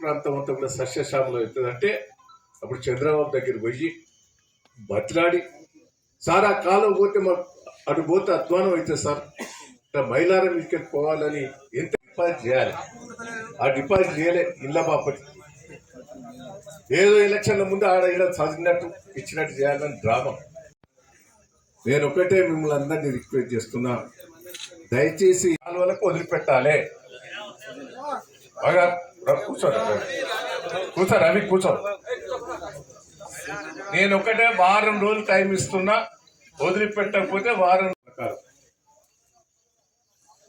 ప్రాంతం అంతా కూడా సస్యశ్యామలం అవుతుందంటే అప్పుడు చంద్రబాబు దగ్గర పోయి బతిలాడి సార్ ఆ కాలం పోతే మాకు అటు పోతే అధ్వానం అవుతుంది సార్. ఇట్లా మైలారం ఇక్కడికి పోవాలని ఎంత డిపాజిట్ చేయాలి? ఆ డిపాజిట్ చేయలే ఇళ్ళ బాపటి. ఏదో ఎలక్షన్ల ముందు ఆడ ఇలా చదివినట్టు ఇచ్చినట్టు చేయాలని డ్రామా. నేను ఒకటే మిమ్మల్ని అందరినీ రిక్వెస్ట్ చేస్తున్నా. దయచేసి కాలువలకు వదిలిపెట్టాలి. బాగా రా, కూర్చో రవి కూర్చో నేను ఒకటే వారం రోజులు టైం ఇస్తున్నా వదిలిపెట్టకపోతే వారం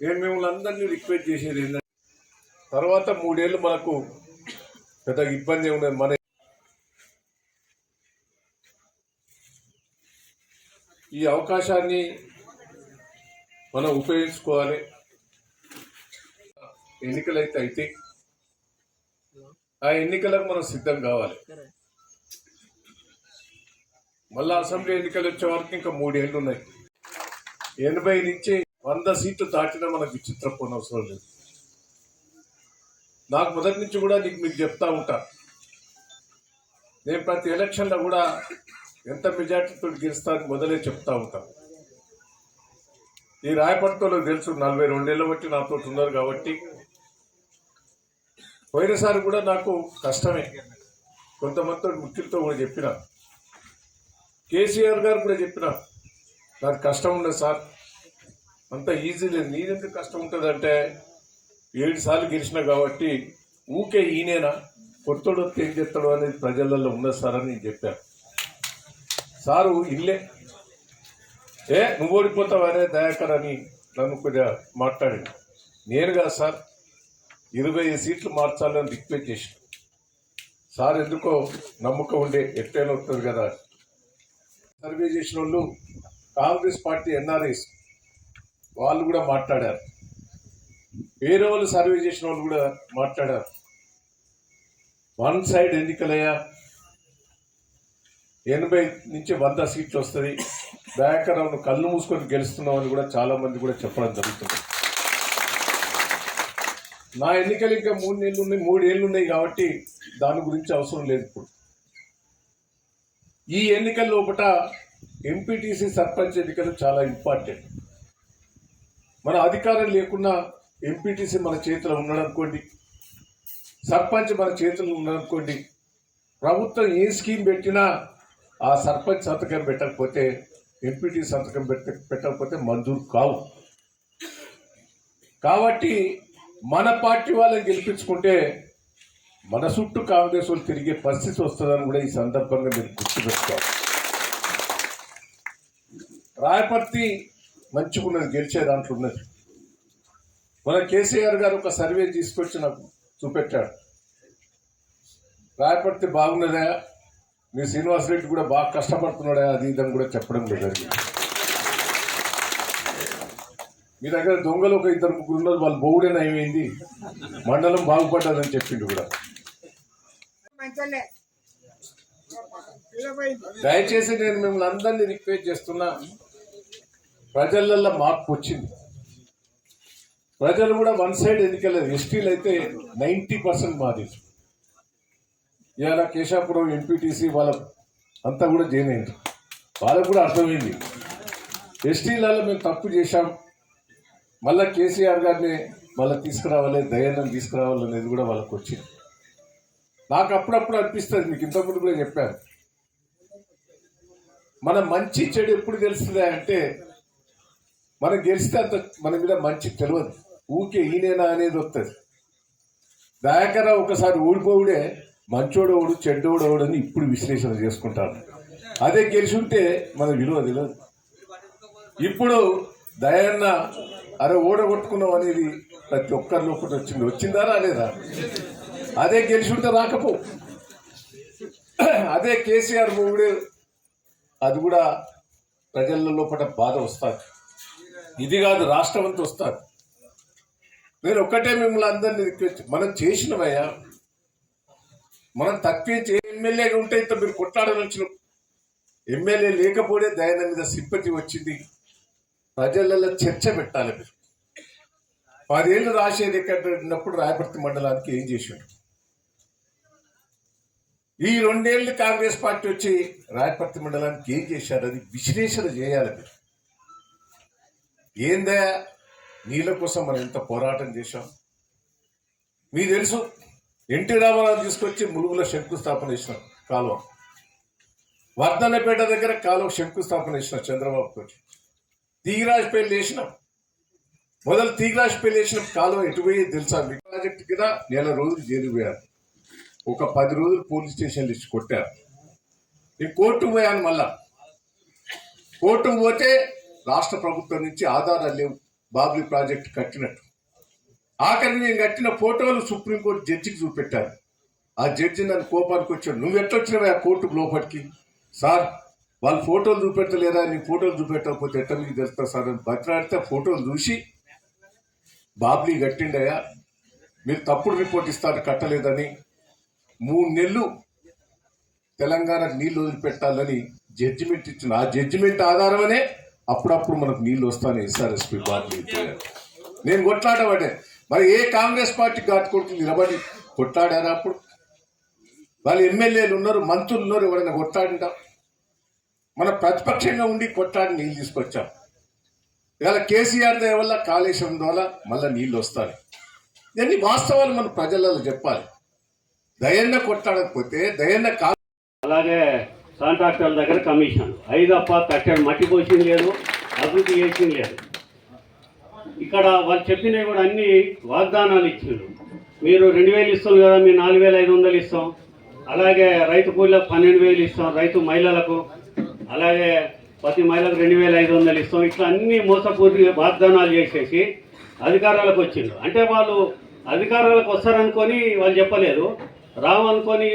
నేను మిమ్మల్ని అందరినీ రిక్వెస్ట్ చేసేది ఏంటంటే తర్వాత మూడేళ్ళు మనకు పెద్ద ఇబ్బంది ఉండదు మన ఈ అవకాశాన్ని మనం ఉపయోగించుకోవాలి. ఎన్నికలైతే అయితే ఆ ఎన్నికలకు మనం సిద్ధం కావాలి. మళ్ళా అసెంబ్లీ ఎన్నికలు వచ్చే వరకు ఇంకా మూడేళ్ళు ఉన్నాయి. ఎనభై నుంచి వంద సీట్లు దాటినా మనకు చిత్రపోని అవసరం లేదు. నాకు మొదటి నుంచి కూడా నీకు మీకు చెప్తా ఉంటా. నేను ప్రతి ఎలక్షన్లో కూడా ఎంత మెజార్టీతో గెలుస్తానని మొదలే చెప్తా ఉంటాను ఈ రాయపడతలో తెలుసు నలభై రెండేళ్ళ బట్టి నాతో ఉన్నారు కాబట్టి పోయినసారి కూడా నాకు కష్టమే. కొంతమంది ముఖ్యులతో కూడా చెప్పిన. కేసీఆర్ గారు కూడా చెప్పిన నాకు కష్టం ఉండదు సార్. అంత ఈజీ లేదు. నీదెందుకు కష్టం ఉంటుంది అంటే ఏడు సార్లు గెలిచిన కాబట్టి ఊకే ఈయనేనా? కొత్తడు వస్తే ఏం చేస్తాడు అనేది ప్రజలలో ఉన్నది సార్ అని నేను చెప్పాను సారు ఇల్లే. ఏ నువ్వు ఓడిపోతావు అనే దయాకర్ అని నన్ను కొద్దిగా మాట్లాడి నేను కాదు సార్. ఇరవై ఐదు సీట్లు మార్చాలని రిక్వెస్ట్ చేసి సార్ ఎందుకో నమ్మకం ఉండే ఎట్టైనా వస్తుంది కదా. సర్వే చేసిన వాళ్ళు కాంగ్రెస్ పార్టీ ఎన్ఆర్ఐస్ వాళ్ళు కూడా మాట్లాడారు. వేరే వాళ్ళు సర్వే చేసిన వాళ్ళు కూడా మాట్లాడారు. వన్ సైడ్ ఎన్నికలయ్యా. ఎనభై నుంచి వంద సీట్లు వస్తుంది. దయాకరావును కళ్ళు మూసుకొని గెలుస్తున్నామని కూడా చాలా మంది కూడా చెప్పడం జరుగుతుంది. నా ఎన్నికలు ఇంకా మూడు నెలలు ఉన్నాయి మూడు ఏళ్ళు ఉన్నాయి కాబట్టి దాని గురించి అవసరం లేదు ఇప్పుడు. ఈ ఎన్నికల లోపల ఎంపీటీసీ సర్పంచ్ ఎన్నికలు చాలా ఇంపార్టెంట్. మన అధికారం లేకున్నా ఎంపీటీసీ మన చేతిలో ఉన్నాడనుకోండి సర్పంచ్ మన చేతిలో ఉన్నాడనుకోండి ప్రభుత్వం ఏ స్కీమ్ పెట్టినా ఆ సర్పంచ్ సంతకం పెట్టకపోతే ఎంపీటీ సంతకం పెట్ట పెట్టకపోతే మంజూరు కావు. కాబట్టి మన పార్టీ వాళ్ళని గెలిపించుకుంటే మన చుట్టూ కాంగ్రెస్ వాళ్ళు తిరిగే పరిస్థితి వస్తుందని కూడా ఈ సందర్భంగా మీరు గుర్తుపెట్టుకోవాలి. రాయపర్తి మంచుకున్నది గెలిచే దాంట్లో ఉన్నది. మన కేసీఆర్ గారు ఒక సర్వే తీసుకొచ్చి నాకు చూపెట్టాడు. రాయపర్తి బాగున్నదా? మీ శ్రీనివాస్ రెడ్డి కూడా బాగా కష్టపడుతున్నాడా? అది ఇదని కూడా చెప్పడం జరిగింది. మీ దగ్గర దొంగలు ఒక ఇద్దరు ముగ్గురు ఉన్నారు వాళ్ళు బోవుడేనా ఏమైంది? మండలం బాగుపడ్డదని చెప్పిండు కూడా. దయచేసి నేను మిమ్మల్ని అందరినీ రిక్వెస్ట్ చేస్తున్నా ప్రజలల్లో మార్పు వచ్చింది. ప్రజలు కూడా వన్ సైడ్ ఎన్నికలేదు ఎస్టీలు అయితే నైంటీ పర్సెంట్ మాది. ఇవాళ కేశాపురం ఎంపీటీసీ వాళ్ళ అంతా కూడా జాయిన్ అయింది వాళ్ళకు కూడా అర్థమైంది. ఎస్టీలలో మేము తప్పు చేశాం. మళ్ళీ కేసీఆర్ గారిని మళ్ళీ తీసుకురావాలి దయాన్ని తీసుకురావాలి అనేది కూడా వాళ్ళకి వచ్చింది. నాకు అప్పుడప్పుడు అనిపిస్తుంది మీకు ఇంతకుముందు కూడా చెప్పాను. మన మంచి చెడు ఎప్పుడు తెలుస్తుంది అంటే మనం గెలిస్తే అంత మన మీద మంచి తెలియదు ఊకే ఈయనేనా అనేది వస్తుంది దయాకర ఒకసారి ఓడిపోవుడే మంచోడు ఓడు చెడ్డోడు ఓడు అని ఇప్పుడు విశ్లేషణ చేసుకుంటారు అదే గెలిచి ఉంటే మన విలువ తెలియదు ఇప్పుడు దయన్న అరే ఓడగొట్టుకున్నాం అనేది ప్రతి ఒక్కరి లోపల వచ్చింది. వచ్చిందా రాలేదా? అదే గెలిచి ఉంటే రాకపో. అదే కేసీఆర్ మూడే అది కూడా ప్రజల లోపల బాధ వస్తుంది. ఇది కాదు రాష్ట్రం అంతా వస్తుంది. నేను ఒక్కటే మిమ్మల్ని అందరినీ రిక్వెస్ట్ మనం చేసినవయ్యా మనం తక్కువ ఎమ్మెల్యేగా ఉంటే ఇంత మీరు కొట్లాడని వచ్చిన ఎమ్మెల్యే లేకపోతే దయన మీద సింపతి వచ్చింది. ప్రజలలో చర్చ పెట్టాలి మీరు. పదేళ్ళు రాసేది ఎక్కడ ఉన్నప్పుడు రాయపర్తి మండలానికి ఏం చేసిండు ఈ రెండేళ్ళు కాంగ్రెస్ పార్టీ వచ్చి రాయపర్తి మండలానికి ఏం చేశారు అది విశ్లేషణ చేయాలి మీరు. ఏందా? నీళ్ళ కోసం మనం ఎంత పోరాటం చేశాం. మీకు తెలుసు ఎన్టీ రామారావు తీసుకొచ్చి ములుగులో శంకుస్థాపన చేసిన కాలువ. వర్ధనపేట దగ్గర కాలువ శంకుస్థాపన చేసిన చంద్రబాబు తోటి తీగరాజ్ పేర్లు వేసినాం మొదలు తీగరాజపల్లి వేసిన కాలువ కాలం పోయి తెలుసా? మీ ప్రాజెక్ట్ కింద నెల రోజులు జరిగిపోయారు ఒక పది రోజులు పోలీస్ స్టేషన్లు ఇచ్చి కొట్టారు. నేను కోర్టుకు పోయాను మళ్ళా. కోర్టుకు పోతే రాష్ట్ర ప్రభుత్వం నుంచి ఆధారాలు లేవు. బాబ్లీ ప్రాజెక్ట్ కట్టినట్టు. ఆఖరి నేను కట్టిన ఫోటోలు సుప్రీంకోర్టు జడ్జికి చూపెట్టారు. ఆ జడ్జి నన్ను కోపానికి వచ్చాడు. నువ్వు ఎట్లొచ్చినవా ఆ కోర్టు లోపలికి? సార్ వాళ్ళు ఫోటోలు చూపెట్టలేదా? నీ ఫోటోలు చూపెట్టకపోతే ఎట్ట మీకు తెలుస్తా సార్ అని బతిలాడితే ఫోటోలు చూసి బాబ్లీ కట్టిండయా మీరు తప్పుడు రిపోర్ట్ ఇస్తారు కట్టలేదని. మూడు నెలలు తెలంగాణకు నీళ్ళు వదిలిపెట్టాలని జడ్జిమెంట్ ఇచ్చిన ఆ జడ్జిమెంట్ ఆధారమనే అప్పుడప్పుడు మనకు నీళ్ళు వస్తాను ఎస్ఆర్ఎస్పీ బాబ్లీ నేను కొట్లాడబడే మరి ఏ కాంగ్రెస్ పార్టీ ఘాటు నిలబడి కొట్లాడారా అప్పుడు? వాళ్ళు ఎమ్మెల్యేలు ఉన్నారు మంత్రులు ఉన్నారు ఎవరైనా కొట్లాడింటారు మన ప్రతిపక్షంగా ఉండి కొట్లాడి నీళ్ళు తీసుకొచ్చాం. ఇవాళ కేసీఆర్ దయ వల్ల కాళేశ్వరం ద్వారా మళ్ళీ నీళ్ళు వస్తాయి. ఇవన్నీ వాస్తవాలు మన ప్రజలలో చెప్పాలి. దయన్న కొట్టాడకపోతే దయన్న కా అలాగే కాంట్రాక్టర్ల దగ్గర కమిషన్. ఐదప్ప కట్టాడు మట్టి పోసింది లేదు అభివృద్ధి చేసింది లేదు. ఇక్కడ వాళ్ళు చెప్పినవి కూడా అన్ని వాగ్దానాలు ఇచ్చిండ్రు. మీరు రెండు వేలు ఇస్తాం కదా మీరు నాలుగు వేల ఐదు వందలు ఇస్తాం. అలాగే రైతు కూలీలకు పన్నెండు వేలు ఇస్తాం రైతు మహిళలకు. అలాగే ప్రతి మహిళకు రెండు వేల ఐదు వందలు ఇస్తాం. ఇట్లా అన్ని మోసపూర్తిగా వాగ్దానాలు చేసేసి అధికారాలకు వచ్చిండ్రు. అంటే వాళ్ళు అధికారాలకు వస్తారనుకొని వాళ్ళు చెప్పలేదు. రావనుకొని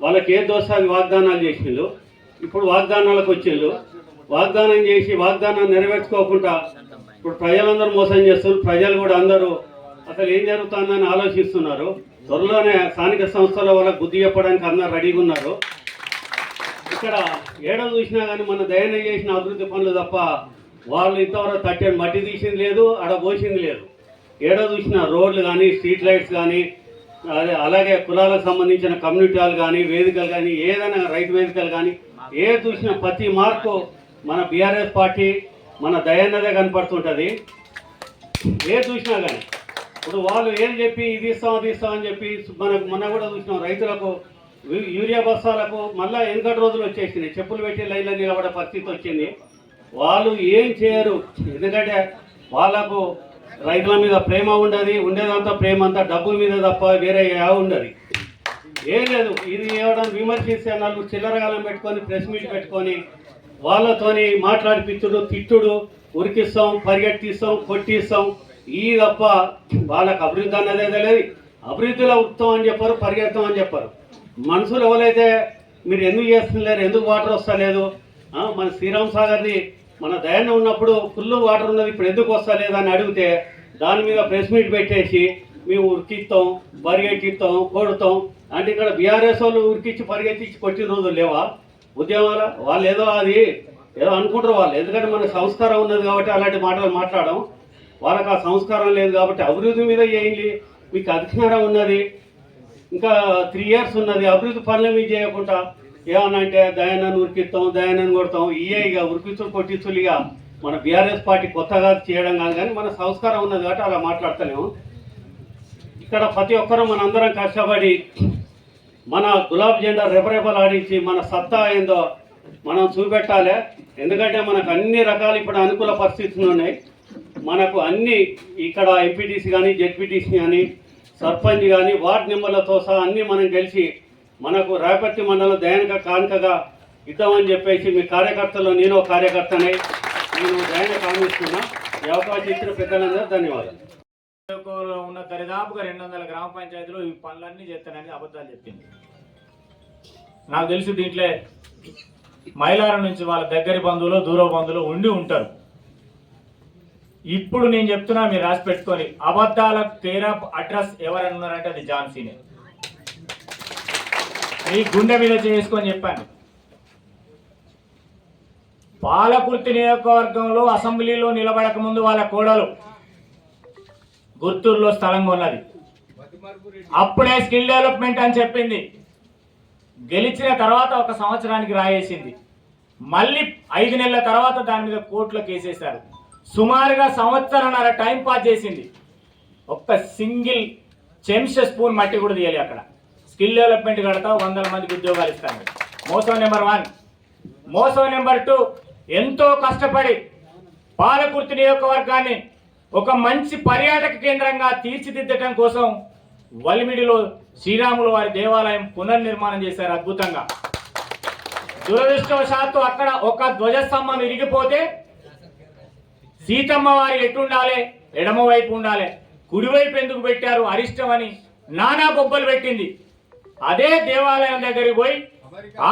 వాళ్ళకి ఏ వస్తే వాగ్దానాలు చేసిండ్రు. ఇప్పుడు వాగ్దానాలకు వచ్చిండ్రు. వాగ్దానం చేసి వాగ్దానం నెరవేర్చుకోకుండా ఇప్పుడు ప్రజలందరూ మోసం చేస్తున్నారు. ప్రజలు కూడా అందరూ అసలు ఏం జరుగుతుందని ఆలోచిస్తున్నారు. త్వరలోనే స్థానిక సంస్థల వల్ల బుద్ధి చెప్పడానికి అందరు రెడీగా ఉన్నారు. ఇక్కడ ఏడో చూసినా కానీ మన దయన చేసిన అభివృద్ధి పనులు తప్ప వాళ్ళు ఇంతవరకు తట్టని మట్టి తీసింది లేదు ఆడ పోసింది లేదు. ఏడో చూసిన రోడ్లు కానీ స్ట్రీట్ లైట్స్ కానీ అదే అలాగే కులాలకు సంబంధించిన కమ్యూనిటీలు కానీ వేదికలు కానీ ఏదైనా రైతు వేదికలు కానీ ఏ చూసిన ప్రతి మార్పు మన బీఆర్ఎస్ పార్టీ మన దయన్నదే కనపడుతుంటుంది. ఏ చూసినా కానీ ఇప్పుడు వాళ్ళు ఏం చెప్పి ఇది ఇస్తాం అది ఇస్తాం అని చెప్పి మనకు మొన్న కూడా చూసినాం రైతులకు యూరియా బస్తాలకు మళ్ళీ వెనుకటి రోజులు వచ్చేసినాయి. చెప్పులు పెట్టి లైన్లో నిలబడే పరిస్థితి వచ్చింది. వాళ్ళు ఏం చేయరు. ఎందుకంటే వాళ్ళకు రైతుల మీద ప్రేమ ఉండదు ఉండేదంతా ప్రేమ అంతా డబ్బు మీద తప్ప వేరే ఉండదు. ఏం లేదు. ఇది ఇవ్వడం విమర్శిస్తే నలుగురు చిల్లరగాలం పెట్టుకొని ప్రెస్ మీట్ పెట్టుకొని వాళ్ళతోని మాట్లాడిపిచ్చుడు తిట్టుడు ఉరికిస్తాం పరిగెట్టిస్తాం కొట్టిస్తాం. ఈ తప్ప వాళ్ళకి అభివృద్ధి అన్నదే తెలియదు. అభివృద్ధిలో ఉత్తం అని చెప్పారు పరిగెత్తాం అని చెప్పారు. మనుషులు ఎవరైతే మీరు ఎందుకు చేస్తున్నారు ఎందుకు వాటర్ వస్తలేదు మన శ్రీరామ్ సాగర్ది మన దయాన్ని ఉన్నప్పుడు ఫుల్ వాటర్ ఉన్నది ఇప్పుడు ఎందుకు వస్తలేదు అని అడిగితే దాని మీద ప్రెస్ మీట్ పెట్టేసి మేము ఉరికిస్తాం పరిగెట్టిస్తాం కొడతాం. అంటే ఇక్కడ బీఆర్ఎస్ వాళ్ళు ఉరికిచ్చి పరిగెత్తించి కొట్టిన రోజులు లేవా? ఉద్యమాల? వాళ్ళు ఏదో అది ఏదో అనుకుంటారు వాళ్ళు. ఎందుకంటే మన సంస్కారం ఉన్నది కాబట్టి అలాంటి మాటలు మాట్లాడడం. వాళ్ళకి ఆ సంస్కారం లేదు కాబట్టి అభివృద్ధి మీద చేయండి మీకు అధికారం ఉన్నది. ఇంకా త్రీ ఇయర్స్ ఉన్నది. అభివృద్ధి పనులు చేయకుండా ఏమన్నా అంటే దయానన్ను ఉరికిస్తాం దయానన్ను కొడతాం. ఇయే ఇక ఉరికిస్తులు కొట్టించులు ఇక మన బీఆర్ఎస్ పార్టీ కొత్తగా చేయడం కాదు కానీ మన సంస్కారం ఉన్నది కాబట్టి అలా మాట్లాడతలేము. ఇక్కడ ప్రతి ఒక్కరూ మనందరం కష్టపడి మన గులాబ్ జెండా రెపరెపలు ఆడించి మన సత్తా ఏందో మనం చూపెట్టాలి. ఎందుకంటే మనకు అన్ని రకాలు ఇప్పుడు అనుకూల పరిస్థితులు ఉన్నాయి. మనకు అన్ని ఇక్కడ ఎంపీటీసీ కానీ జెడ్పీటీసీ కానీ సర్పంచ్ కానీ వార్డు మెంబర్లతో సహా అన్నీ మనం కలిసి మనకు రాయపర్తి మండలం దయానిక కానుకగా ఇద్దామని చెప్పేసి మీ కార్యకర్తలు నేను కార్యకర్తనే నేను దయాన్ని కామిస్తున్నా ఈ అవకాశం ఇచ్చిన పెద్దలందరూ ధన్యవాదాలు. ఉన్న దరిదాపుగా రెండు వందల గ్రామ పంచాయతీలో ఈ పనులన్నీ చేస్తానని అబద్ధాలు చెప్పింది. నాకు తెలిసి దీంట్లో మైలారం నుంచి వాళ్ళ దగ్గరి బంధువులు దూర బంధువులు ఉండి ఉంటారు. ఇప్పుడు నేను చెప్తున్నా మీరు రాసి పెట్టుకొని. అబద్ధాల పేర అడ్రస్ ఎవరైనా ఉన్నారంటే అది జాన్సీనే మీ గుండె మీద చేసుకొని చెప్పాను పాలకుర్తి నియోజకవర్గంలో అసెంబ్లీలో నిలబడక ముందు వాళ్ళ కోడలు గుర్తూరులో స్థలం కొన్నది అప్పుడే స్కిల్ డెవలప్మెంట్ అని చెప్పింది. గెలిచిన తర్వాత ఒక సంవత్సరానికి రాయేసింది. మళ్ళీ ఐదు నెలల తర్వాత దాని మీద కోర్టులో కేసేశారు సుమారుగా సంవత్సరంన్నర టైం పాస్ చేసింది. ఒక్క సింగిల్ చెంచ స్పూన్ మట్టి కూడా తీయాలి అక్కడ. స్కిల్ డెవలప్మెంట్ కడతావు వందల మందికి ఉద్యోగాలు ఇస్తాను. మోసం నెంబర్ వన్ మోసం నెంబర్ టూ ఎంతో కష్టపడి పాలకుర్తి నియోజకవర్గాన్ని ఒక మంచి పర్యాటక కేంద్రంగా తీర్చిదిద్దటం కోసం వలిమిడిలో శ్రీరాములు వారి దేవాలయం పునర్నిర్మాణం చేశారు అద్భుతంగా. దురదృష్టవశాత్తు అక్కడ ఒక ధ్వజస్తంభం ఇరిగిపోతే సీతమ్మ వారి ఎటు ఉండాలి ఎడమ వైపు ఉండాలి. కుడివైపు ఎందుకు పెట్టారు? అరిష్టం అని నానా బొబ్బలు పెట్టింది. అదే దేవాలయం దగ్గరికి పోయి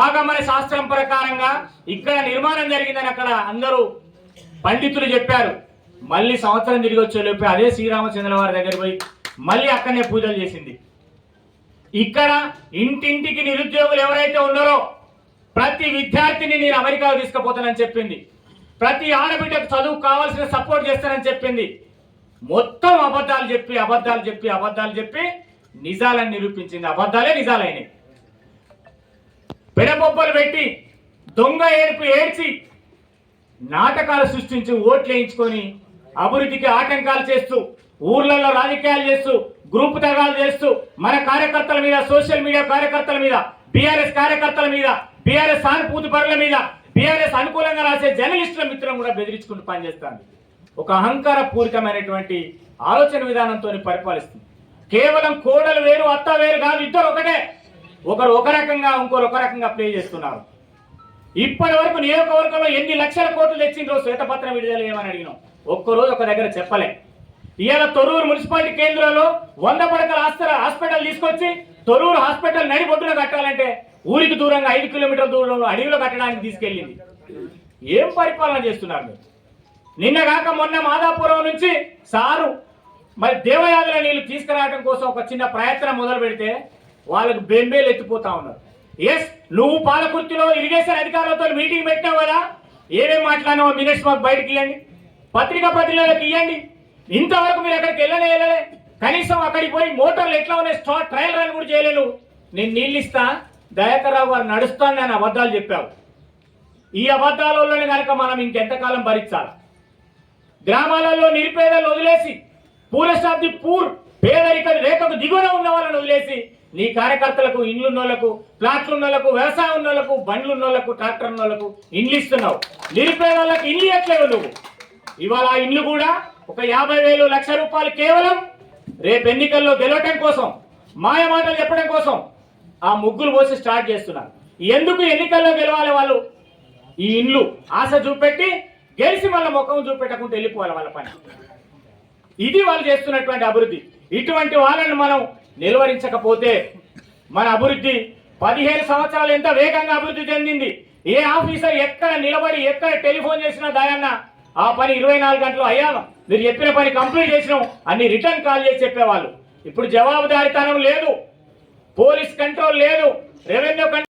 ఆగమన శాస్త్రం ప్రకారంగా ఇక్కడ నిర్మాణం జరిగిందని అక్కడ అందరూ పండితులు చెప్పారు. మళ్ళీ సంవత్సరం తిరిగి వచ్చే అదే శ్రీరామచంద్ర వారి దగ్గర పోయి మళ్ళీ అక్కడనే పూజలు చేసింది. ఇక్కడ ఇంటింటికి నిరుద్యోగులు ఎవరైతే ఉన్నారో ప్రతి విద్యార్థిని నేను అమెరికాకు తీసుకుపోతానని చెప్పింది. ప్రతి ఆడబిడ్డకు చదువు కావాల్సిన సపోర్ట్ చేస్తానని చెప్పింది. మొత్తం అబద్ధాలు చెప్పి అబద్ధాలు చెప్పి అబద్ధాలు చెప్పి నిజాలని నిరూపించింది. అబద్ధాలే నిజాలైనవి పెడబొబ్బలు పెట్టి దొంగ ఏడుపు ఏడ్చి నాటకాలు సృష్టించి ఓట్లు వేయించుకొని అభివృద్ధికి ఆటంకాలు చేస్తూ ఊర్లలో రాజకీయాలు చేస్తూ గ్రూప్ తగాలు చేస్తూ మన కార్యకర్తల మీద సోషల్ మీడియా కార్యకర్తల మీద బీఆర్ఎస్ కార్యకర్తల మీద బీఆర్ఎస్ సానుభూతి పరుల మీద బీఆర్ఎస్ అనుకూలంగా రాసే జర్నలిస్టుల మిత్రం కూడా బెదిరించుకుంటూ పనిచేస్తాను ఒక అహంకార పూరికమైనటువంటి ఆలోచన విధానంతో పరిపాలిస్తుంది. కేవలం కోడలు వేరు అత్త వేరు కాదు ఇద్దరు ఒకటే. ఒకరు ఒక రకంగా ఇంకొకరు ఒక రకంగా ప్లే చేస్తున్నారు. ఇప్పటి వరకు నియోజకవర్గంలో ఎన్ని లక్షల కోట్లు తెచ్చిండ్రో శ్వేతపత్రం విడుదల ఏమని అడిగినాం. ఒక్కరోజు ఒక దగ్గర చెప్పలే. ఇవాళ తొరూరు మున్సిపాలిటీ కేంద్రంలో వంద పడకల హాస్పిటల్ హాస్పిటల్ తీసుకొచ్చి తొరూరు హాస్పిటల్ నడిబొడ్డున కట్టాలంటే ఊరికి దూరంగా ఐదు కిలోమీటర్ల దూరంలో అడవిలో కట్టడానికి తీసుకెళ్ళింది. ఏం పరిపాలన చేస్తున్నారు మీరు? నిన్న కాక మొన్న మాదాపురం నుంచి సారు మరి దేవయాదుల నీళ్ళు తీసుకురావడం కోసం ఒక చిన్న ప్రయత్నం మొదలు పెడితే వాళ్ళకు బెంబేలు ఎత్తిపోతా ఉన్నారు. ఎస్ నువ్వు పాలకుర్తిలో ఇరిగేషన్ అధికారులతో మీటింగ్ పెట్టావు కదా? ఏమేం మాట్లాడినావో మినిట్స్ మాకు బయటకి ఇవ్వండి పత్రికా ప్రతినిధులకు ఇవ్వండి ఇంతవరకు మీరు అక్కడికి వెళ్ళనే వెళ్ళలే. కనీసం అక్కడికి పోయి మోటార్లు ఎట్లా ఉన్నాయి? స్టార్ట్ ట్రయల్ రన్ కూడా చేయలేను నేను నీళ్ళు ఇస్తా. దయాకర్రావు గారు నడుస్తాను అని అబద్ధాలు చెప్పావు. ఈ అబద్ధాలలోనే కనుక మనం ఇంకెంతకాలం భరించాలి? గ్రామాలలో నిరుపేదలు వదిలేసి పూరెస్ట్ పూర్ పేదరిక రేఖకు దిగువన ఉన్న వాళ్ళని వదిలేసి నీ కార్యకర్తలకు ఇండ్లు ఉన్నోళ్ళకు ఫ్లాట్లు ఉన్నోళ్ళకు వ్యవసాయం ఉన్నోళ్ళకు బండ్లు ఉన్నోళ్ళకు ట్రాక్టర్ ఉన్నోళ్ళకు ఇండ్లు ఇస్తున్నావు. నిరుపేదలకు ఇండ్లు ఇవ్వట్లేవు నువ్వు. ఇవాళ ఆ ఇండ్లు కూడా ఒక యాభై వేలు లక్ష రూపాయలు కేవలం రేపు ఎన్నికల్లో గెలవటం కోసం మాయమాటలు చెప్పడం కోసం ఆ ముగ్గులు పోసి స్టార్ట్ చేస్తున్నారు. ఎందుకు ఎన్నికల్లో గెలవాలి వాళ్ళు? ఈ ఇండ్లు ఆశ చూపెట్టి గెలిచి వాళ్ళ ముఖం చూపెట్టకుండా వెళ్ళిపోవాలి వాళ్ళ పని. ఇది వాళ్ళు చేస్తున్నటువంటి అభివృద్ధి. ఇటువంటి వాళ్ళని మనం నిలువరించకపోతే మన అభివృద్ధి పదిహేను సంవత్సరాలు ఎంత వేగంగా అభివృద్ధి చెందింది. ఏ ఆఫీసర్ ఎక్కడ నిలబడి ఎక్కడ టెలిఫోన్ చేసినా దాయన్న ఆ పని ఇరవై నాలుగు గంటలు అయ్యా. మీరు చెప్పిన పని కంప్లీట్ చేసినాం. అన్ని రిటర్న్ కాల్ చేసి చెప్పేవాళ్ళు. ఇప్పుడు జవాబుదారితనం లేదు. పోలీస్ కంట్రోల్ లేదు. Revenue control